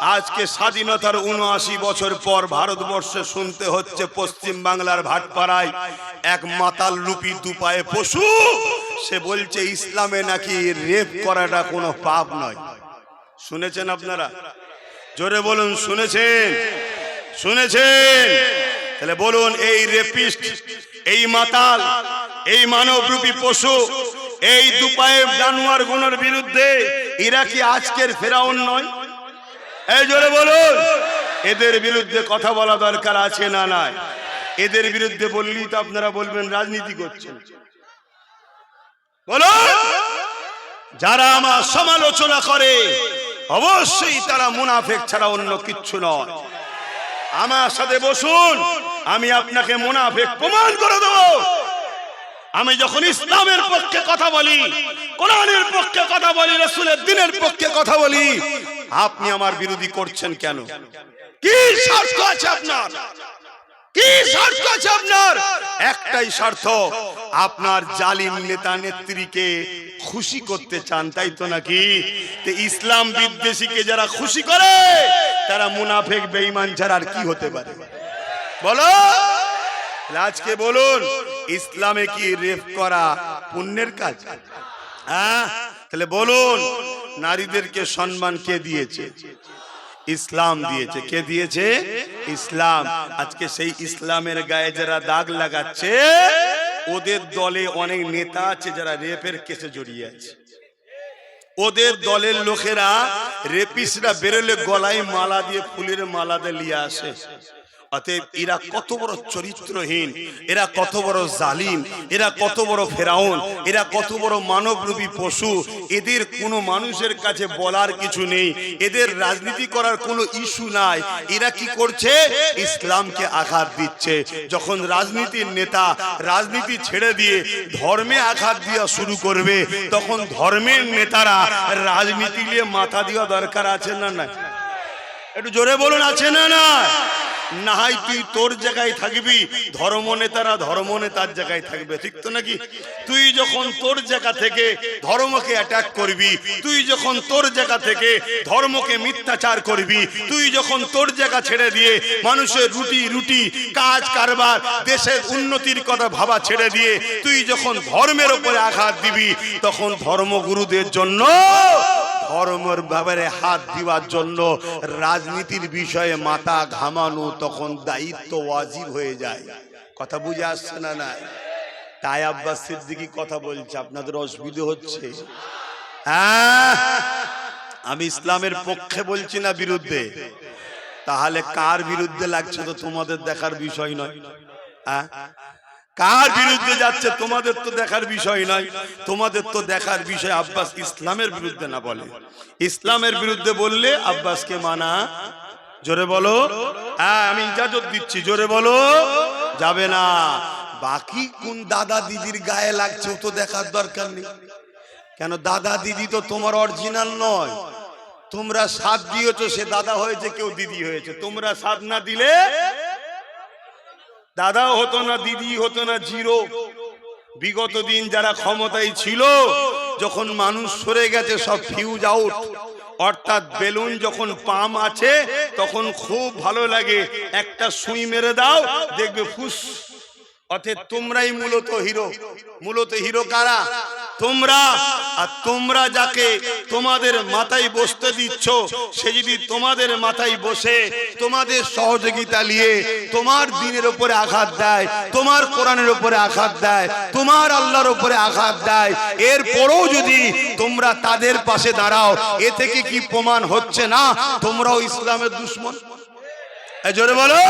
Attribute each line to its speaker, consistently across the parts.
Speaker 1: আজকে স্বাধীনতার উনআশি বছর পর ভারতবর্ষে শুনতে হচ্ছে পশ্চিম বাংলার ভাটপাড়ায় এক মাতাল রূপী দুপায়ে পশু। সে বলছে, ইসলামে নাকি রেপ করাটা কোনো পাপ নয়। শুনেছেন আপনারা? জোরে বলুন, শুনেছেন? শুনেছেন? তাহলে বলুন, এই রেপিস্ট, এই মাতাল, এই মানবরূপী পশু, এই দুপায়ে জানোয়ার গুণের বিরুদ্ধে এরা কি আজকের ফেরাউন নয়? এই জোরে বলুন। এদের বিরুদ্ধে কথা বলা দরকার আছে না নাই? এদের বিরুদ্ধে বললেই তো আপনারা বলবেন রাজনীতি করছেন। বলো যারা আমার সমালোচনা করে, অবশ্যই তারা মুনাফেক ছাড়া অন্য কিচ্ছু নয়। আমার সাথে বসুন, আমি আপনাকে মুনাফেক প্রমাণ করে দেবো। আমি যখন ইসলামের পক্ষে কথা বলি, কোরআনের পক্ষে কথা বলি, রসুলের দিনের পক্ষে কথা বলি, আপনি আমার বিরোধী করছেন কেন? কি স্বার্থ আছে আপনার? কি স্বার্থ আছে আপনার? একটাই স্বার্থ, আপনার জালিম নেতা নেত্রীকে খুশি করতে চান, তাই তো নাকি? ইসলাম বিদ্বেষীকে যারা খুশি করে, তারা মুনাফেক, বেঈমান ছাড়া আর কি হতে পারে? বলো? আজকে বলুন ইসলামে কি রেপ করা পুণ্যের কাজ? হ্যাঁ? তাহলে বলুন, নারীদেরকে সম্মান কে দিয়েছে? ইসলাম দিয়েছে। কে দিয়েছে? ইসলাম। আজকে সেই ইসলামের গায়ে যারা দাগ লাগাচ্ছে, ওদের দলে অনেক নেতা আছে যারা রেপের কেসে জড়িয়ে আছে। ওদের দলের লোকেরা রেপিসরা বেরোলে গলায় মালা দিয়ে ফুলের মালা দিয়ে নিয়ে আসে। অতএব এরা কত বড় চরিত্রহীন এরা কত বড় জালিম এরা কত বড় ফেরাউন এরা কত বড় মানবরূপী পশু। এদের কোনো মানুষের কাছে বলার কিছু নেই। এদের রাজনীতি করার কোনো ইস্যু নাই। এরা কি করছে? ইসলামকে আঘাত দিচ্ছে। যখন রাজনীতির নেতা রাজনীতি ছেড়ে দিয়ে ধর্মে আঘাত দেওয়া শুরু করবে তখন ধর্মের নেতারা রাজনীতি নিয়ে মাথা দেওয়া দরকার আছে না না। একটু জোরে বলুন আছে না না না হয় তুই তোর জায়গায় থাকবি, ধর্ম নেতারা ধর্ম নেতার জায়গায় থাকবে, ঠিক তো নাকি? তুই যখন তোর জায়গা থেকে ধর্মকে অ্যাটাক করবি, তুই যখন তোর জায়গা থেকে ধর্মকে মিথ্যাচার করবি, তুই যখন তোর জায়গা ছেড়ে দিয়ে মানুষের রুটি রুটি, কাজ, কারবার, দেশের উন্নতির কথা ভাবা ছেড়ে দিয়ে তুই যখন ধর্মের উপরে আঘাত দিবি, তখন ধর্মগুরুদের জন্য ধর্মের ব্যাপারে হাত দিবার জন্য রাজনীতির বিষয়ে মাথা ঘামানো তখন দায়িত্ব ওয়াজিব হয়ে যায়। কথা বুঝে আসছে না না তাই আব্বাস সিদ্দিকি কথা বলছে, আপনাদের অসুবিধে হচ্ছে? হ্যাঁ? আমি ইসলামের পক্ষে বলছি না বিরুদ্ধে। তাহলে কার বিরুদ্ধে লাগছে তো তোমাদের দেখার বিষয় নয়। হ্যাঁ? কার বিরুদ্ধে যাচ্ছে তোমাদের তো দেখার বিষয় নয় তোমাদের তো দেখার বিষয় আব্বাস ইসলামের বিরুদ্ধে না বলে। ইসলামের বিরুদ্ধে বললে আব্বাসকে মানা। জোরে বলো। হ্যাঁ আমি ইজাজত দিচ্ছি। জোরে বলো। যাবে না। বাকি কোন দাদা দিদির গায়ে লাগছে তো দেখার দরকার নেই। কেন দাদা দিদি তো তোমার অরিজিনাল নয়। তোমরা সাথ দিয়েছ, সে দাদা হয়েছে, কেউ দিদি হয়েছে। তোমরা সাথ না দিলে দাদাও হতো না দিদি হতো না, জিরো। বিগত দিন যারা ক্ষমতায় ছিল, যখন মানুষ সরে গেছে, সব ফিউজ আউট অর্থাৎ বেলুন যখন পাম আছে, তখন খুব ভালো লাগে। একটা সুই মেরে দাও, দেখবে ফুস। অথে তোমরাই মূলত হিরো মূলত হিরো কারা? তোমরা আর তোমরা যাকে তোমাদের মাথায় বসতে দিচ্ছ, সে যদি তোমাদের মাথায় বসে, তোমাদের সহযোগিতা নিয়ে তোমার দিনের উপরে আঘাত দেয়, তোমার কোরআনের উপরে আঘাত দেয়, তোমার আল্লাহর উপরে আঘাত দেয়, এরপরও যদি তোমরা তাদের পাশে দাঁড়াও, এ থেকে কি প্রমাণ হচ্ছে না? তোমরাও ইসলামের দুশ্মন। জোরে বলো।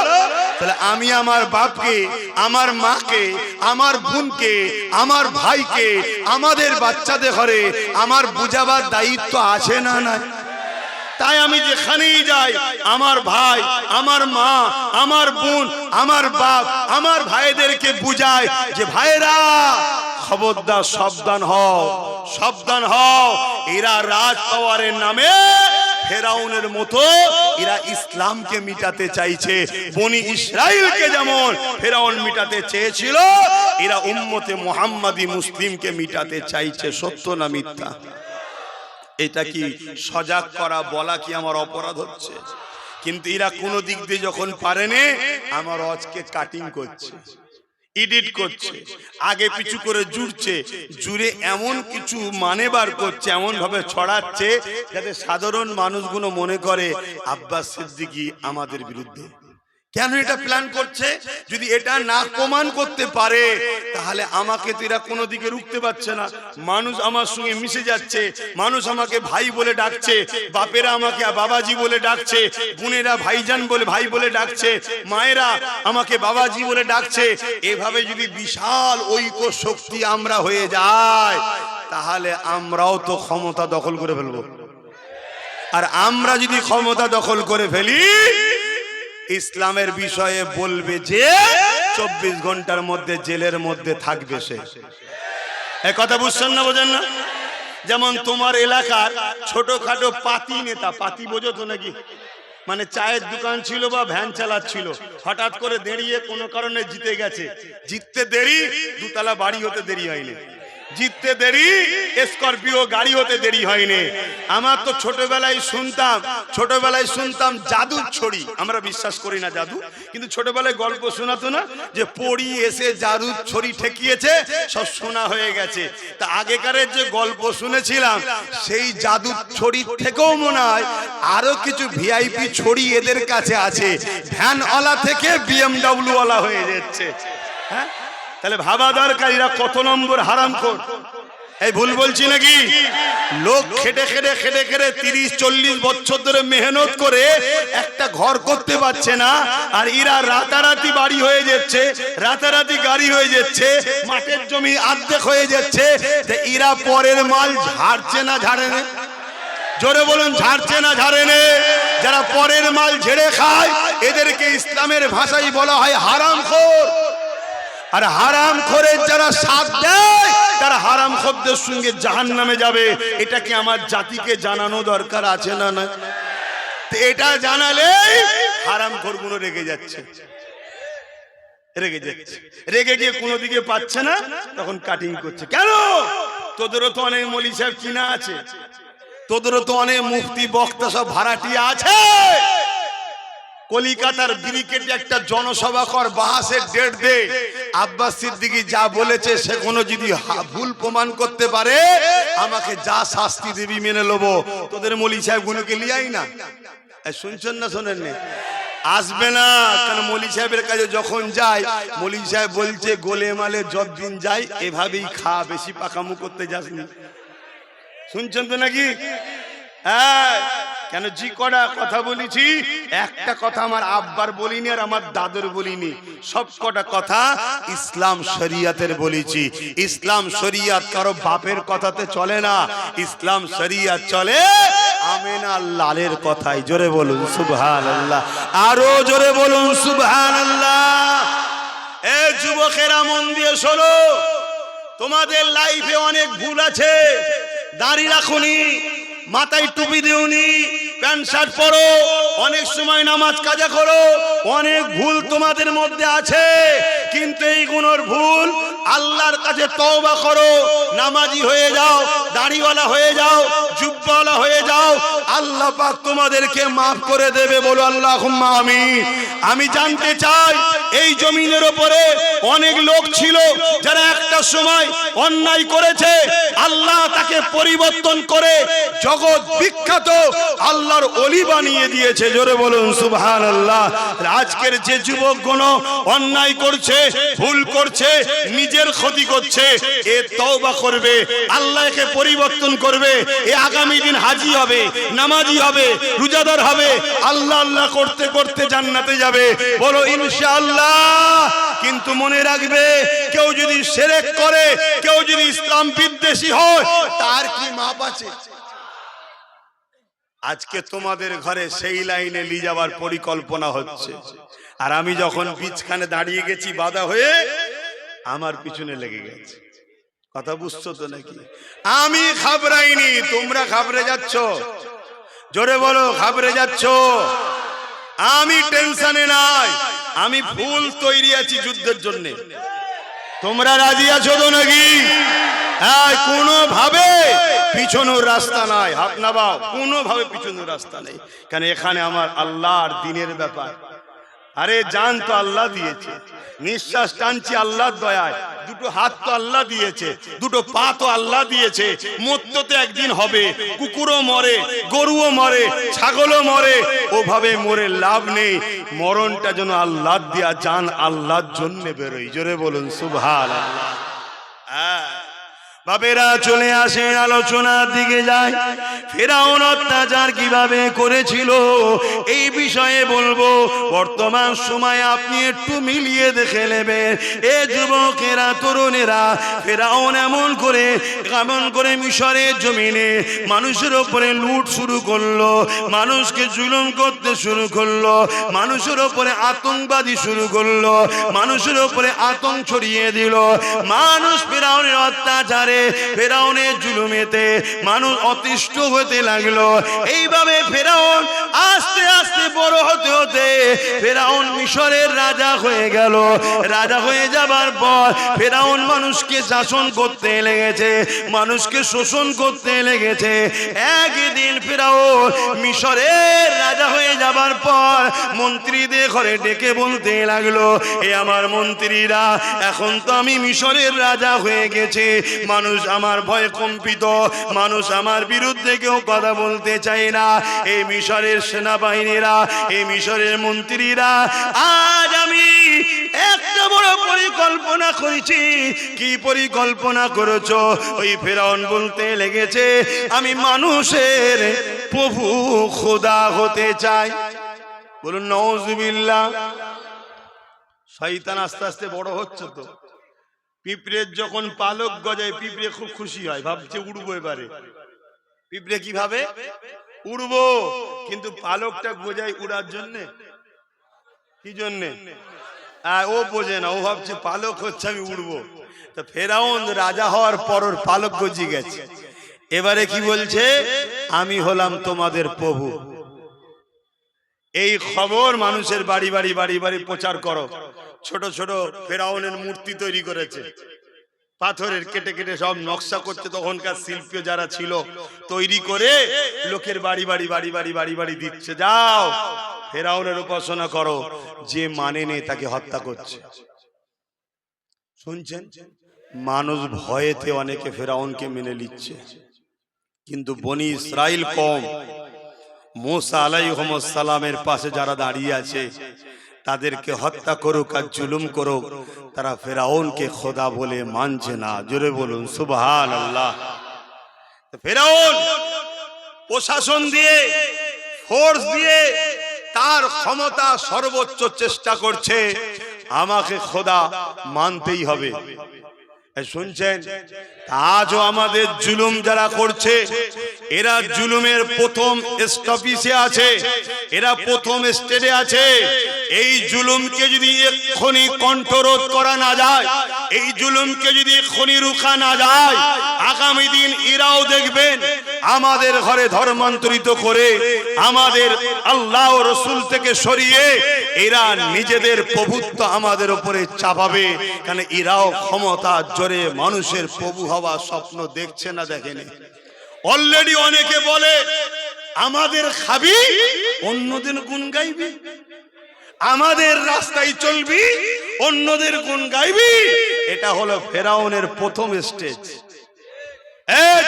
Speaker 1: তাহলে আমি আমার বাপকে, আমার মাকে, আমার বোনকে, আমার ভাইকে, আমাদের বাচ্চাদের ঘরে আমার বুঝাবার দায়িত্ব আছে না না তাই আমি যেখানেই যাই, আমার ভাই, আমার মা, আমার বোন, আমার বাপ, আমার ভাইদেরকে বুঝাই যে ভাইরা খবরদার সাবধান হও সাবধান হও। এরা রাজ পাওয়ারের নামে ফেরাউনের মতো এরা ইসলামকে মিটাতে চাইছে। বনি ইসরায়েলকে যেমন ফেরাউন মিটাতে চেয়েছিল, এরা উম্মতে মোহাম্মদী মুসলিমকে মিটাতে চাইছে। সত্য না মিথ্যা? এটা কি সজাগ করা, বলা কি আমার অপরাধ হচ্ছে? কিন্তু এরা কোনো দিক দিয়ে যখন পারেনি, আমার অজকে কাটিং করছে। এডিট করছে, আগে পিছু করে জুড়ছে, জুড়ে এমন কিছু মানে বার করছে এমন ভাবে ছড়াচ্ছে যাতে সাধারণ মানুষগুলো মনে করে, আব্বাস সিদ্দিকি আমাদের বিরুদ্ধে। কেন এটা প্ল্যান করছে? যদি এটা না প্রমাণ করতে পারে, তাহলে আমাকে তো এরা কোনো দিকে রুখতে পারছে না। মানুষ আমার সঙ্গে মিশে যাচ্ছে, মানুষ আমাকে ভাই বলে ডাকছে, বাপেরা আমাকে, বাবাজি বলে ডাকছে, বোনেরা ভাইজান বলে, ভাই বলে ডাকছে, মায়েরা আমাকে বাবাজি বলে ডাকছে, এভাবে যদি বিশাল ঐক্য শক্তি আমরা হয়ে যায়, তাহলে আমরাও তো ক্ষমতা দখল করে ফেলব। আর আমরা যদি ক্ষমতা দখল করে ফেলি ইসলামের বিষয়ে বলবে যে চব্বিশ ঘণ্টার মধ্যে জেলের মধ্যে থাকবে সে। কথা বুঝছেন না বোঝেন না? যেমন তোমার এলাকার ছোটখাটো পাতি নেতা, পাতি বোঝো তো নাকি? মানে চায়ের দোকান ছিল বা ভ্যান চালাচ্ছিল, হঠাৎ করে দাঁড়িয়ে কোনো কারণে জিতে গেছে। জিততে দেরি, দুতলা বাড়ি হতে দেরি হয়নি। জিততে দেরি, স্করপিও গাড়ি হতে দেরি হয়নি। আমার তো ছোটবেলায় শুনতাম ছোটবেলায় শুনতাম জাদুর ছড়ি। আমরা বিশ্বাস করি না জাদু, কিন্তু ছোটবেলায় গল্প শোনাতো না যে পড়ি এসে জাদুর ছড়ি ঠেকিয়েছে, সব শোনা হয়ে গেছে। তা আগেকারের যে গল্প শুনেছিলাম, সেই জাদুর ছড়ির থেকেও মনে হয় আরও কিছু ভিআইপি ছড়ি এদের কাছে আছে। ভ্যানওয়ালা থেকে বিএমডাব্লিউ ওয়ালা হয়ে যাচ্ছে। হ্যাঁ? তাহলে ভাবা দরকার এরা কত নম্বর হারাম কর এই ভুল বলছি নাকি? লোক খেটে খেটে খেটে খেটে তিরিশ, চল্লিশ বছর ধরে মেহনত করে একটা ঘর করতে পারছে না, আর এরা রাতারাতি বাড়ি হয়ে যাচ্ছে, রাতারাতি গাড়ি হয়ে যাচ্ছে, মাঠের জমি আর্ধেক হয়ে যাচ্ছে এরা পরের মাল ঝাড়ছে না ঝাড়ে না জোরে বলুন, ঝাড়ছে না ঝাড়ে নে যারা পরের মাল ঝেড়ে খায়, এদেরকে ইসলামের ভাষায় বলা হয় হারাম খোর। আর হারাম খোরের যারা সাথ দেয়, তারা হারাম খোরদের সঙ্গে জাহান নামে যাবে। এটা কি আমার জাতিকে জানানো দরকার আছে না না? এটা জানালে হারাম খোরগুলো রেগে যাচ্ছে। রেগে যাচ্ছে। রেগে গিয়ে কোনো দিকে পাচ্ছে না, তখন কাটিং করছে। কেন? তোদেরও তো অনেক মলি সাহেব কিনা আছে। তোদেরও তো অনেক মুফতি, বক্তা সব ভাড়াটি আছে। কলিকাতার ব্রিকেটে একটা জনসভা কর বাহাসের ডেট দে। আব্বাস সিদ্দিকি যা বলেছে সে কোনো যদি ভুল প্রমাণ করতে পারে আমাকে যা শাস্তি দেবী মেনে নেব তোদের মলি সাহেব গুলোকে লিয়াই না? শুনছেন না শোনেন নি? আসবে না কারণ মলি সাহেবের কাছে যখন যায় মলি সাহেব বলছে গোলে মালে যতদিন যাই এভাবেই খা বেশি পাকামু করতে যাসনি। শুনছেন তো নাকি? হ্যাঁ কেন জি কটা কথা বলেছি? একটা কথা আমার আব্বার বলিনি আর আমার দাদুর বলিনি। সব কটা কথা ইসলাম শরিয়াতের বলেছি। ইসলাম শরিয়াত কারও বাপের কথাতে চলে না। ইসলাম শরিয়াত চলে আমেনা লালের কথাই জোরে বলুন সুবহান আল্লাহ আরও জোরে বলুন সুবহান আল্লাহ এ যুবকেরা মন দিয়ে শোনো। তোমাদের লাইফে অনেক ভুল আছে। দাড়ি রাখুনি। মাথায় টুপি দিওনি, প্যান্ট শার্ট পরো, অনেক সময় নামাজ কাজা করো, অনেক ভুল তোমাদের মধ্যে আছে। কিন্তু এই গুণর ভুল। আল্লাহর কাছে তওবা করো, নামাজি হয়ে যাও, দাড়িওয়ালা হয়ে যাও, জুব্বাওয়ালা হয়ে যাও। আল্লাহ পাক তোমাদেরকে মাফ করে দেবে, বলো আল্লাহ আমি আমি জানতে চাই, এই জমিনের ওপরে অনেক লোক ছিল যারা একটা সময় অন্যায় করেছে। আল্লাহ তাকে পরিবর্তন করে জগৎ বিখ্যাত আল্লাহর অলি বানিয়ে দিয়েছে। জোরে বলুন সুবহান আল্লাহ আজকের যে যুবক কোন অন্যায় করছে ভুল করছে, নিজের ক্ষতি করছে, এ তওবা করবে, আল্লাহকে পরিবর্তন করবে, এ আগামী দিন হাজি হবে, নামাজি হবে, রোজাদার হবে, আল্লাহ আল্লাহ করতে করতে জান্নাতে যাবে। বলো, ইনশাআল্লাহ। কিন্তু মনে রাখবে, কেউ যদি সেরেক করে, কেউ যদি ইসলাম বিদ্বেষী হয়, তার কি মাপ আছে? আজকে তোমাদের ঘরে সেই লাইনে নিয়ে যাওয়ার পরিকল্পনা হচ্ছে। আর আমি যখন বিছখানে দাঁড়িয়ে গেছি বাধা হয়ে, আমার পিছনে লেগে গেছে। কথা বুঝছ তো নাকি? আমি ঘাবড়াইনি, তোমরা ঘাবড়ে যাচ্ছ। জোরে বলো, ঘাবড়ে যাচ্ছ। আমি টেনশনে নাই, আমি ফুল তৈরি আছি যুদ্ধের জন্য। তোমরা রাজি আছো তো নাকি? এই কোনো ভাবে পিছনোর রাস্তা নাই। হাত নাবাও কোনো ভাবে পিছনোর রাস্তা নেই। কারণ এখানে আমার আল্লাহর দিনের ব্যাপার। আরে জান তো আল্লাহ দিয়েছে। নিঃশ্বাস টানছি আল্লাহর দয়ায়। দুটো হাত তো আল্লাহ দিয়েছে। দুটো পা তো আল্লাহ দিয়েছে। মরতে তো একদিন হবে। কুকুরও মরে, গরুও মরে, ছাগলও মরে। ওভাবে মরে লাভ নেই। মরণটা যেন আল্লাহ দিয়া জান আল্লাহর জন্য বেরোই জোরে বলুন সুভাল আল্লাহ হ্যাঁ। বাপেরা চলে আসে, আলোচনার দিকে যায়। ফেরাউন অত্যাচার কীভাবে করেছিল, এই বিষয়ে বলব, বর্তমান সময়ে আপনি একটু মিলিয়ে দেখে নেবেন। এ যুবকেরা, তরুণেরা, ফেরাউন এমন করে এমন করে মিশরের জমিনে মানুষের ওপরে লুট শুরু করল, মানুষকে জুলুম করতে শুরু করল, মানুষের ওপরে আতঙ্কবাদী শুরু করল, মানুষের ওপরে আতঙ্ক ছড়িয়ে দিল। মানুষ ফেরাউনের অত্যাচারে ফেরাউনের জুলুমেতে মানুষ অতিষ্ঠ হতে লাগল। এইভাবে ফেরাউন আস্তে আস্তে বড় হতে হতে ফেরাউন মিশরের রাজা হয়ে গেল। রাজা হয়ে যাবার পর ফেরাউন মানুষকে শাসন করতে লেগেছে, মানুষকে শোষণ করতে লেগেছে। একদিন ফেরাউন মিশরের রাজা হয়ে যাবার পর মন্ত্রীদের ঘরে ডেকে বলতে লাগল, এ আমার মন্ত্রীরা, এখন তো আমি মিশরের রাজা হয়ে গেছে, মানুষ আমার ভয়ে কম্পিত। মানুষ আমার বিরুদ্ধে কেউ কথা বলতে চায় না। এই মিশরের সেনাবাহিনীরা, এই মিশরের মন্ত্রীরা, আজ আমি একটা বড় পরিকল্পনা করেছি। কি পরিকল্পনা করেছ? ওই ফেরাউন বলতে লেগেছে, আমি মানুষের প্রভু খোদা হতে চাই। বলুন নওজুবিল্লাহ শয়তান আস্তে আস্তে বড় হচ্ছে তো। পিঁপড়ের যখন পালক গজায়, পিঁপড়ে খুব খুশি হয়, ভাবছে উড়বো এবারে। পিঁপড়ে কীভাবে? উড়বো। কিন্তু পালকটা গজায় উড়ার জন্যে? কি জন্যে? ও বোঝে না, ও ভাবছে পালক হচ্ছে, আমি উড়বো। তো ফেরাউন রাজা হওয়ার পর পালক গজি গেছে। এবারে কি বলছে? আমি হলাম তোমাদের প্রভু। এই খবর মানুষের বাড়ি বাড়ি বাড়ি বাড়ি প্রচার করো। ছোট ছোট ফেরাউনের মূর্তি তৈরি করেছে। পাথরের কেটে কেটে সব নকশা করছে তখনকার শিল্পী যারা ছিল, তৈরি করে লোকের বাড়ি বাড়ি বাড়ি বাড়ি বাড়ি বাড়ি দিচ্ছে। যাও, ফেরাউনের উপাসনা করো, যে মানে নেই তাকে হত্যা করছে। শুনছেন? মানুষ ভয়েতে অনেকে ফেরাউনকে মেনে নিচ্ছে। কিন্তু বনি ইসরাইল কম। মোসা আলাইহসালামের পাশে যারা দাঁড়িয়ে আছে তাদেরকে হত্যা করুক আর জুলুম করুক, তারা ফেরাউনকে খোদা বলে মানছে না। জোরে বলুন সুবহান আল্লাহ ফেরাউন প্রশাসন দিয়ে ফোর্স দিয়ে তার ক্ষমতা সর্বোচ্চ চেষ্টা করছে। আমাকে খোদা মানতেই হবে। শুনছেন? আজও আমাদের জুলুম যারা করছে, এরা জুলুমের প্রথম স্টপিসে আছে, এরা প্রথম স্টেজে আছে। এই জুলুমকে যদি এক্ষুনি কণ্ঠরোধ করা না যায়, এই জুলুমকে যদি এক্ষুনি রুখা না যায়, আগামী দিন এরাও দেখবেন আমাদের ঘরে ধর্মান্তরিত করে আমাদের আল্লাহ রসুল থেকে সরিয়ে এরা নিজেদের প্রভুত্ব আমাদের উপরে চাপাবে। কারণ এরাও ক্ষমতা জোরে মানুষের প্রভু হওয়া স্বপ্ন দেখছে না দেখেনি। অলরেডি অনেকে বলে, আমাদের খাবি অন্যদের গুণ গাইবি। আমাদের রাস্তায় চলবি, অন্যদের গুণ গাইবি। এটা হলো ফেরাউনের প্রথম স্টেজ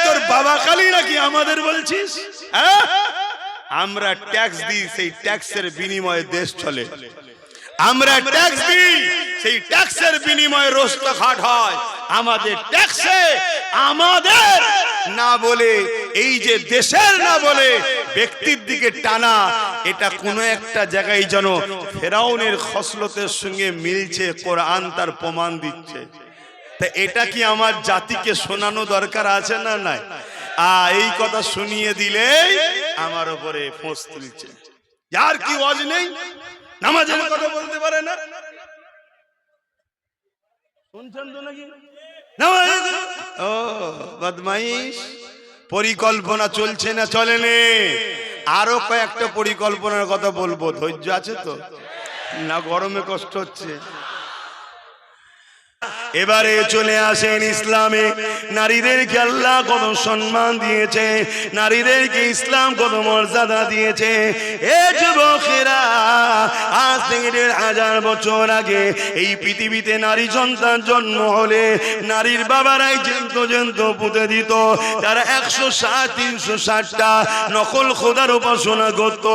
Speaker 1: তোর বাবা নাকি আমাদের বলছিস? হ্যাঁ? আমরা ট্যাক্স দিই, সেই ট্যাক্সের বিনিময়ে দেশ চলে। আমরা ট্যাক্স দিই, সেই ট্যাক্সের বিনিময়ে হয়। আমাদের ট্যাক্সে আমাদের না বলে, এই যে দেশের না বলে ব্যক্তির দিকে টানা, এটা কোনো একটা জায়গায় যেন ফেরাউনের খসলতের সঙ্গে মিলছে, কোরআন তার প্রমাণ দিচ্ছে। তা এটা কি আমার জাতিকে শোনানো দরকার আছে না নাই? আ, এই কথা শুনিয়ে দিলে আমার উপরে ফোঁস তুলছে। যার কি ওয়াজ নেই? নামাজের কথা বলতে পারে না। শুনছেন তো নাকি? ও পরিকল্পনা চলছে না চলেনে আরও কয়েকটা পরিকল্পনার কথা বলব, ধৈর্য আছে তো? না, গরমে কষ্ট হচ্ছে। এবারে চলে আসেন ইসলামে। নারীদেরকে আল্লাহ কত সম্মান দিয়েছে, নারীদেরকে ইসলাম কত মর্যাদা দিয়েছে। এ যুবকেরা, আজ থেকে দেড় হাজার বছর আগে এই পৃথিবীতে নারী সন্তান জন্ম হলে নারীর বাবারাই জেন্ত জেন্ত পুঁতে দিত, তারা একশো ষাট, তিনশো ষাটটা নকল খোদার উপাসনা করত।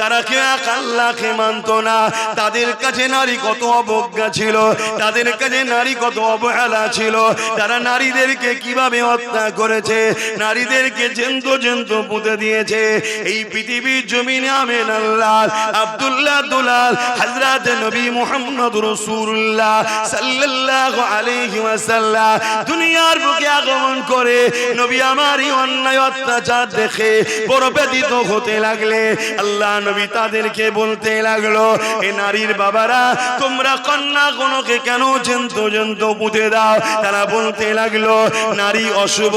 Speaker 1: তারা কে এক আল্লাহকে মানত না। তাদের কাছে নারী কত অবজ্ঞা ছিল, তাদের কাছে নারী কত অবহেলা ছিল। তারা নারীদেরকে কীভাবে হত্যা করেছে? নারীদেরকে জেন্ত জেন্ত পুঁতে দিয়েছে। এই পৃথিবীর জমিনে আমেন আল্লাহ, আব্দুল্লাহ দুলাল, হযরত নবী মুহাম্মদ রাসূলুল্লাহ সাল্লাল্লাহু আলাইহি ওয়াসাল্লাম দুনিয়ার বুকে আগমন করে নবী আমারই অন্যায় অত্যাচার দেখে বড় ব্যথিত হতে লাগলে। আল্লাহ নবী তাদেরকে বলতে লাগল, এ নারীর বাবারা, তোমরা কন্যা গণকে কেন জন্ত জন্ত পুঁতে দাও। তারা বলতে লাগল, নারী অশুভ,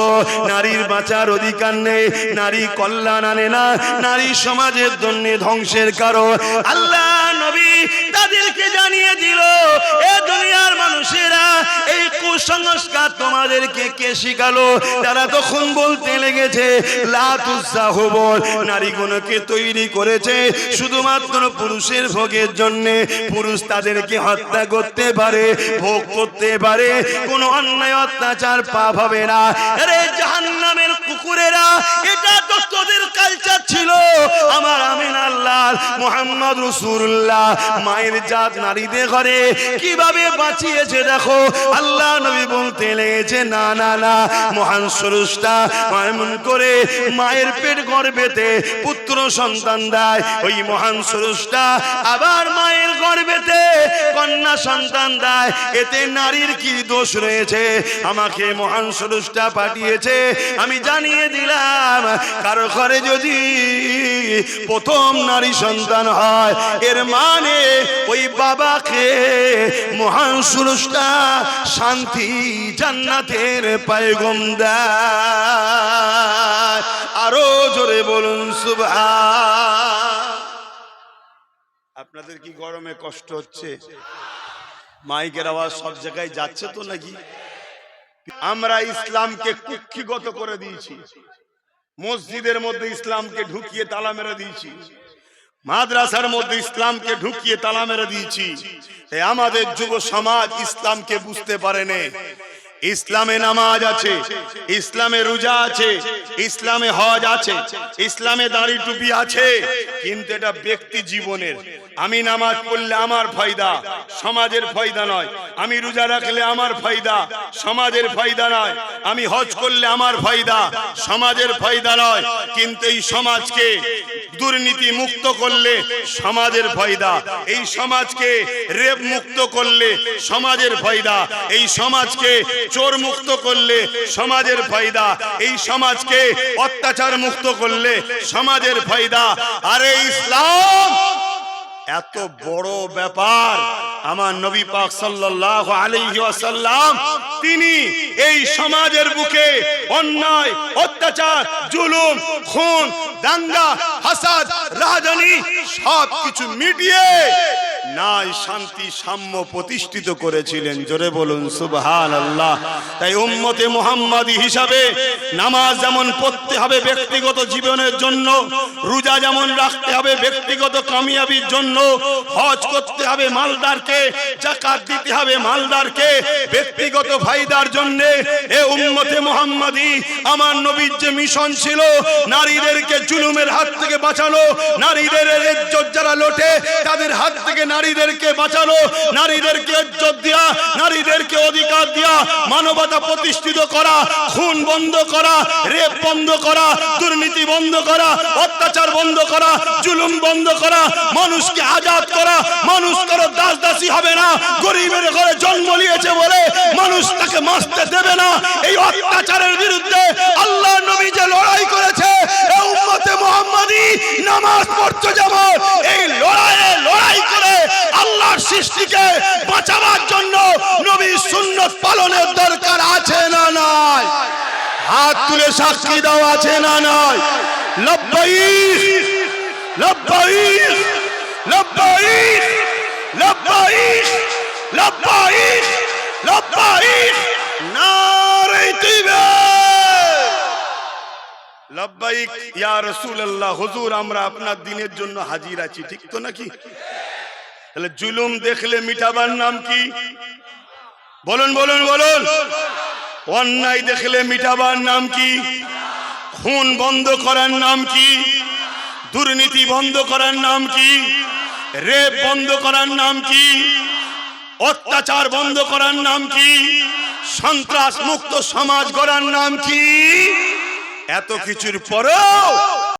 Speaker 1: নারীর বাঁচার অধিকার নেই, নারী কল্যাণ আনে না, নারী সমাজের জন্য ধ্বংসের কারণ। আল্লাহ নবী তাদেরকে জানিয়ে দিল, এ দুনিয়ার এই কুসংস্কার তোমাদেরকে কে শিখালো? তারা তখন বলতে লেগেছে লাতুসাহব নারীগুলোকে তৈরি করেছে শুধুমাত্র পুরুষের ভোগের জন্য। পুরুষ তাদেরকে হত্যা করতে পারে, ভোগ করতে পারে। কোনো অন্যায়, অত্যাচার পাপ হবে না। আরে জাহান্নামের কুকুরেরা, এটা তো তোদের কালচার ছিল। আমার আমিন আল্লাহ, মোহাম্মদ রসুল্লাহ মায়ের জাত নারীদের ঘরে কীভাবে বাঁচিয়েছে দেখো। আল্লাহ নবী বলতে লেগেছে, না না না, মহান এমন করে মায়ের পেট পুত্র সন্তান দেয়। ওই মহান সরুষটা আবার মায়ের গর্বেতে কন্যা সন্তান দেয়। এতে নারীর কি দোষ রয়েছে? আমাকে মহান সরুষটা পাঠিয়েছে। আমি জানিয়ে দিলাম। কারও ঘরে যদি প্রথম নারী সন্তান হয়, এর মানে ওই বাবাকে মহান সুরুষটা শান্তি জান্নাতের পায়গম দেয়। আরও জোরে বলুন সুভা আপনাদের কি গরমে কষ্ট হচ্ছে? মাইকের আওয়াজ সব জায়গায় যাচ্ছে তো নাকি? আমরা ইসলামকে কুক্ষিগত করে দিয়েছি। মসজিদের মধ্যে ইসলামকে ঢুকিয়ে তালা মেরে দিয়েছি। মাদ্রাসার মধ্যে ইসলামকে ঢুকিয়ে তালা মেরে দিয়েছি। আমাদের যুব সমাজ ইসলামকে বুঝতে পারেনি ইসলামে নামাজ আছে, ইসলামে রোজা আছে, ইসলামে হজ আছে, ইসলামে দাড়ি টুপি আছে, কিন্তু এটা ব্যক্তি জীবনের। আমি নামাজ পড়লে আমার ফায়দা, সমাজের ফায়দা নয়। আমি রোজা রাখলে আমার ফায়দা, সমাজের ফায়দা নয়। আমি হজ করলে আমার ফায়দা, সমাজের ফায়দা নয়। কিন্তু এই সমাজকে দুর্নীতি মুক্ত করলে সমাজের ফয়দা। এই সমাজকে রেপ মুক্ত করলে সমাজের ফয়দা। এই সমাজকে চোর মুক্ত করলে সমাজের ফয়দা। এই সমাজকে অত্যাচার মুক্ত করলে সমাজের ফয়দা। আরে ইসলাম, এত বড় ব্যাপার। আমার নবী পাক সাল্লাল্লাহু আলাইহি ওয়াসাল্লাম, তিনি এই সমাজের বুকে অন্যায়, অত্যাচার, জুলুম, খুন, দাঙ্গা হাসাদ রাজনী সব কিছু মিটিয়ে নাই শান্তি, সাম্য প্রতিষ্ঠিত করেছিলেন। জোরে বলুন সুবহান আল্লাহ তাই উম্মতে মুহাম্মাদি হিসাবে নামাজ যেমন পড়তে হবে ব্যক্তিগত জীবনের জন্য, রোজা যেমন রাখতে হবে ব্যক্তিগত কামিয়াবির জন্য, হজ করতে হবে মালদারকে, জাকাত দিতে হবে মালদারকে, ব্যক্তিগত ফায়দার জন্য, এ উম্মতে মুহাম্মাদি, আমার নবীর যে মিশন ছিল, নারীদেরকে জুলুমের হাত থেকে বাঁচানো, নারীদের ইজ্জত যারা লোটে, তাদের হাত থেকে নারীদেরকে বাঁচানো, নারীদেরকে ইজ্জত দেওয়া নারীদেরকে অধিকার দেওয়া মানবতা প্রতিষ্ঠিত করা, খুন বন্ধ করা, রেপ বন্ধ করা, দুর্নীতি বন্ধ করা, অত্যাচার বন্ধ করা, জুলুম বন্ধ করা, মানুষকে আজাদ করা, মানুষ কারও দাস দাসী হবে না, গরিবের ঘরে জন্ম নিয়েছে বলে মানুষ তাকে মাসতে দেবে না। এই অত্যাচারের বিরুদ্ধে আল্লাহ নবী যে লড়াই করেছে মুহাম্মাদি, নামাজ পড়তে যেমন এই লড়াইয়ে লড়াই করে আল্লাহর সৃষ্টিকে বাঁচাবার জন্য নবী সুন্নত পালনের দরকার আছে না নয় হাত তুলে সাক্ষী দাও, আছে না নয় লব্বাইক লব্বাইক লব্বাইক লব্বাইক লব্বাইক লব্বাইক, ইয়া রাসূলুল্লাহ, হুজুর, আমরা আপনার দিনের জন্য হাজির আছি, ঠিক তো নাকি? তাহলে জুলুম দেখলে মিটাবার নাম কি? বলুন বলুন বলুন। অন্যায় দেখলে মিটাবার নাম কি? খুন বন্ধ করার নাম কি? দুর্নীতি বন্ধ করার নাম কি? রেপ বন্ধ করার নাম কি? অত্যাচার বন্ধ করার নাম কি? সন্ত্রাস মুক্ত সমাজ গড়ার নাম কি? এত কিছুর পরেও